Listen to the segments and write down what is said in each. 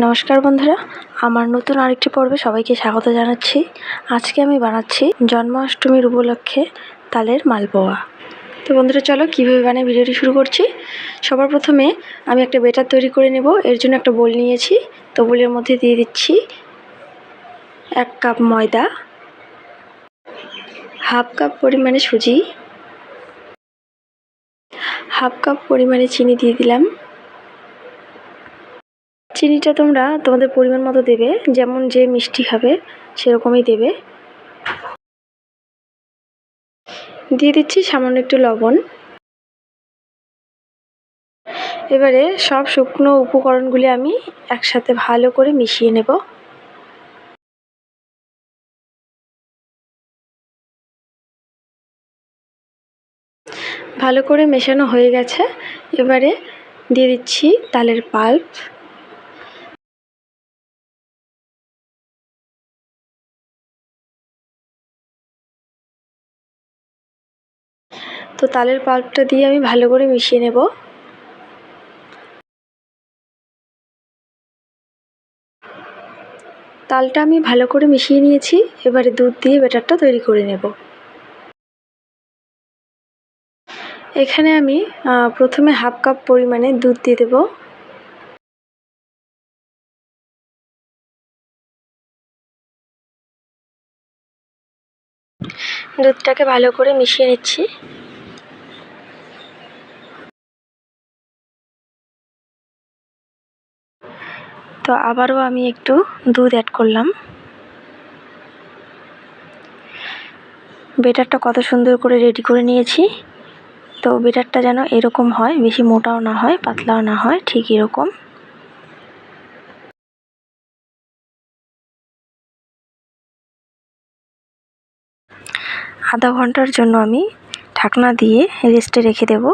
নমস্কার বন্ধুরা, আমার নতুন আরেকটি পর্বে সবাইকে স্বাগত জানাচ্ছি। আজকে আমি বানাচ্ছি জন্মাষ্টমীর উপলক্ষে তালের মালপোয়া। তো বন্ধুরা, চলো কীভাবে বানাই ভিডিওটি শুরু করছি। সবার প্রথমে আমি একটা বেটার তৈরি করে নেব। এর জন্য একটা বোল নিয়েছি। তো বোলের মধ্যে দিয়ে দিচ্ছি এক কাপ ময়দা, হাফ কাপ পরিমাণে সুজি, হাফ কাপ পরিমাণে চিনি দিয়ে দিলাম। চিনিটা তোমরা তোমাদের পরিমাণ মতো দেবে, যেমন যে মিষ্টি খাবে সেরকমই দেবে। দিয়ে দিচ্ছি সামান্য একটু লবণ। এবারে সব শুকনো উপকরণগুলি আমি একসাথে ভালো করে মিশিয়ে নেব। ভালো করে মেশানো হয়ে গেছে। এবারে দিয়ে দিচ্ছি তালের পাল্প। তো তালের পাল্পটা দিয়ে আমি ভালো করে মিশিয়ে নেব। তালটা আমি ভালো করে মিশিয়ে নিয়েছি, এবারে দুধ দিয়ে ব্যাটারটা তৈরি করে নেব। এখানে আমি প্রথমে হাফ কাপ পরিমাণে দুধ দিয়ে দেব। দুধটাকে ভালো করে মিশিয়ে নিচ্ছি। তো আবারও আমি একটু দুধ অ্যাড করলাম। বেটারটা কত সুন্দর করে রেডি করে নিয়েছি। তো বেটারটা যেন এরকম হয়, বেশি মোটাও না হয়, পাতলাও না হয়, ঠিক এরকম। আধা ঘণ্টার জন্য আমি ঢাকনা দিয়ে রেস্টে রেখে দেব।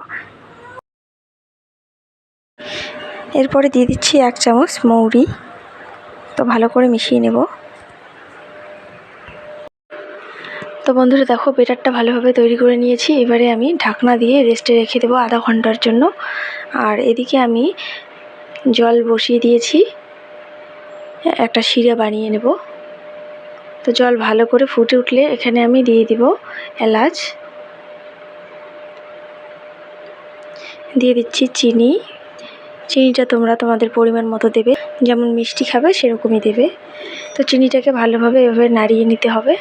এরপরে দিয়ে দিচ্ছি এক চামচ মৌরি। তো ভালো করে মিশিয়ে নেব। তো বন্ধুরা দেখো, বেটারটা ভালোভাবে তৈরি করে নিয়েছি। এবারে আমি ঢাকনা দিয়ে রেস্টে রেখে দেবো আধা ঘণ্টার জন্য। আর এদিকে আমি জল বসিয়ে দিয়েছি। একটা শিরা বানিয়ে নেব। তো জল ভালো করে ফুটে উঠলে এখানে আমি দিয়ে দিব এলাচ। দিয়ে দিচ্ছি চিনি। চিনিটা তোমরা তোমাদের পরিমাণ মতো দেবে। যেমন মিষ্টি খাবে, সেরকমই দেবে। তো চিনিটাকে ভালোভাবে এভাবে নাড়িয়ে নিতে হবে।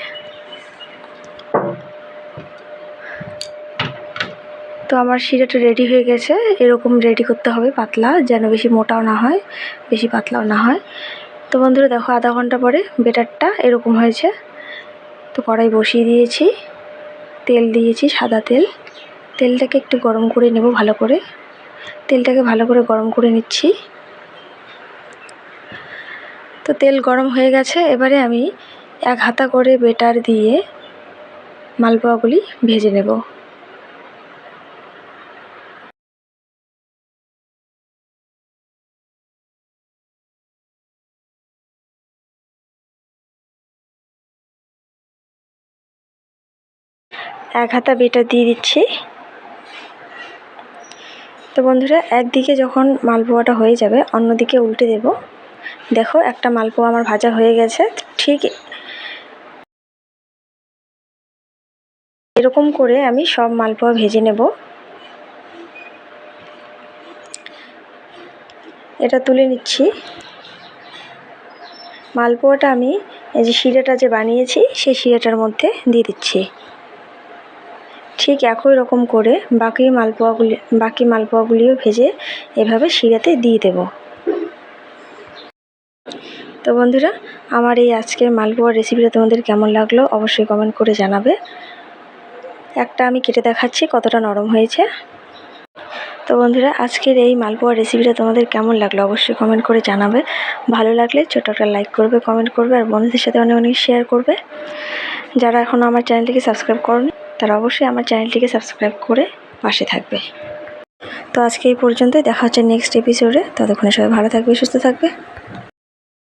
তো আমার শিরাটা রেডি হয়ে গেছে। এরকম রেডি করতে হবে পাতলা, যেন বেশি মোটাও না হয়, বেশি পাতলাও না হয়। তো বন্ধুরা, দেখো আধা ঘণ্টা পরে বেটারটা এরকম হয়েছে। তো কড়াই বসিয়ে দিয়েছি। তেল দিয়েছি সাদা তেল। তেলটাকে একটু গরম করে নেব ভালো করে। তেলটাকে ভালো করে গরম করে নিচ্ছি। তো তেল গরম হয়ে গেছে, এবারে আমি এক হাতা করে বেটার দিয়ে মালপোয়াগুলি ভেজে নেব। এক হাতা বেটার দিয়ে দিচ্ছি। তো বন্ধুরা, একদিকে যখন মালপোয়াটা হয়ে যাবে, অন্যদিকে উল্টে দেব। দেখো, একটা মালপোয়া আমার ভাজা হয়ে গেছে, ঠিক এরকম করে আমি সব মালপোয়া ভেজে নেব। এটা তুলে নিচ্ছি। মালপোয়াটা আমি, এই যে শিরাটা যে বানিয়েছি, সেই শিরাটার মধ্যে দিয়ে দিচ্ছি। ঠিক একই রকম করে বাকি মালপোয়াগুলি, বাকি মালপোয়াগুলিও ভেজে এভাবে শিরাতে দিয়ে দেব। তো বন্ধুরা, আমার এই আজকের মালপোয়ার রেসিপিটা তোমাদের কেমন লাগল অবশ্যই কমেন্ট করে জানাবে। একটা আমি কেটে দেখাচ্ছি কতটা নরম হয়েছে। তো বন্ধুরা, আজকের এই মালপোয়ার রেসিপিটা তোমাদের কেমন লাগল অবশ্যই কমেন্ট করে জানাবে। ভালো লাগলে ছোটো একটা লাইক করবে কমেন্ট করবে, আর বন্ধুদের সাথে অনেক অনেক শেয়ার করবে। যারা এখনও আমার চ্যানেলটিকে সাবস্ক্রাইব করনি তারা অবশ্যই আমার চ্যানেলটিকে সাবস্ক্রাইব করে পাশে থাকবে। তো আজকে এই পর্যন্তই। দেখা হচ্ছে নেক্সট এপিসোডে ততক্ষণে সবাই ভালো থাকবে, সুস্থ থাকবে।